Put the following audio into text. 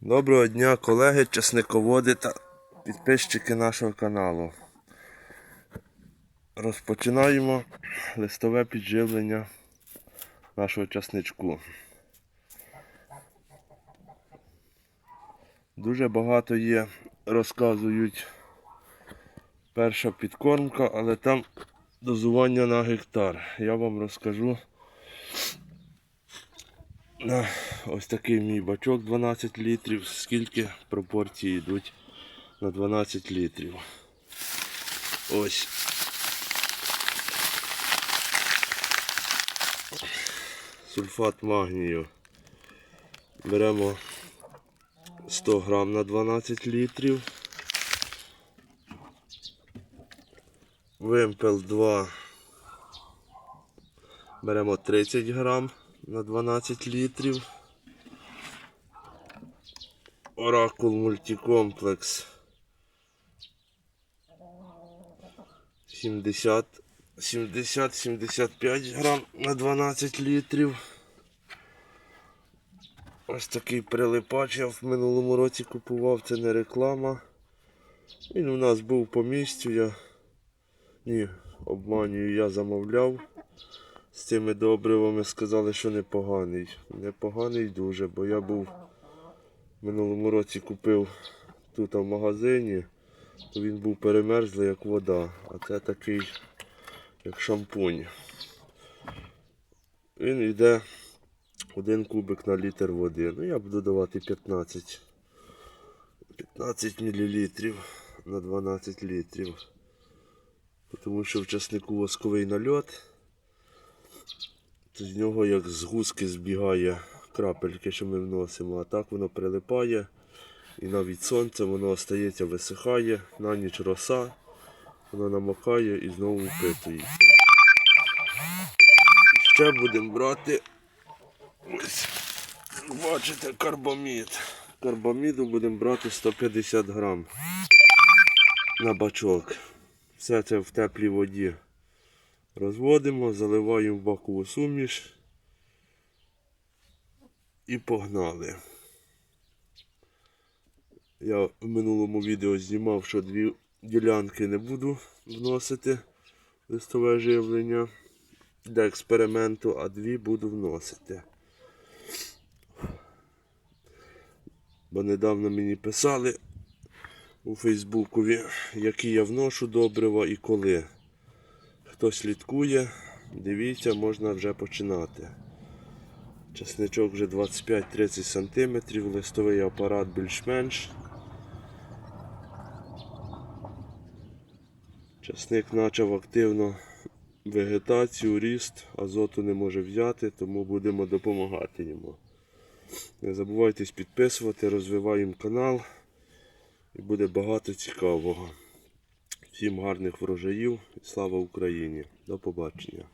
Доброго дня, колеги, часниководи та підписчики нашого каналу. Розпочинаємо листове підживлення нашого часничку. Дуже багато є, розказують перша підкормка, але там дозування на гектар. Я вам розкажу на ось такий мій бачок 12 літрів, скільки пропорції йдуть на 12 літрів. Ось. Сульфат магнію. Беремо 100 грам на 12 літрів. Вимпел 2. Беремо 30 грам на 12 літрів. Оракул мультикомплекс 70 70-75 грам на 12 літрів. Ось такий прилипач я в минулому році купував, це не реклама. Він у нас був по місцю, я ні, обманюю, я замовляв з цими добривами сказали, що непоганий. Непоганий дуже, бо я був в минулому році купив тут в магазині, то він був перемерзлий як вода, а це такий як шампунь. Він йде один кубик на літр води. Ну я буду давати 15 15 мл на 12 літрів. Тому що в часнику восковий нальот з нього як з гуски збігає крапельки, що ми вносимо, а так воно прилипає і навіть сонце воно остається, висихає, на ніч роса, воно намокає і знову впитується. І ще будемо брати ось, бачите, карбамід. Карбаміду будемо брати 150 грам на бачок. Все це в теплій воді. Розводимо, заливаємо бакову суміш і погнали. Я в минулому відео знімав, що дві ділянки не буду вносити листове живлення для експерименту, а дві буду вносити. Бо недавно мені писали у Фейсбукові, які я вношу добрива і коли. Хто слідкує, дивіться, можна вже починати. Часничок вже 25-30 см, листовий апарат більш-менш. Часник почав активно вегетацію, ріст, азоту не може взяти, тому будемо допомагати йому. Не забувайте підписувати, розвиваємо канал і буде багато цікавого. Всім гарних врожаїв і слава Україні. До побачення.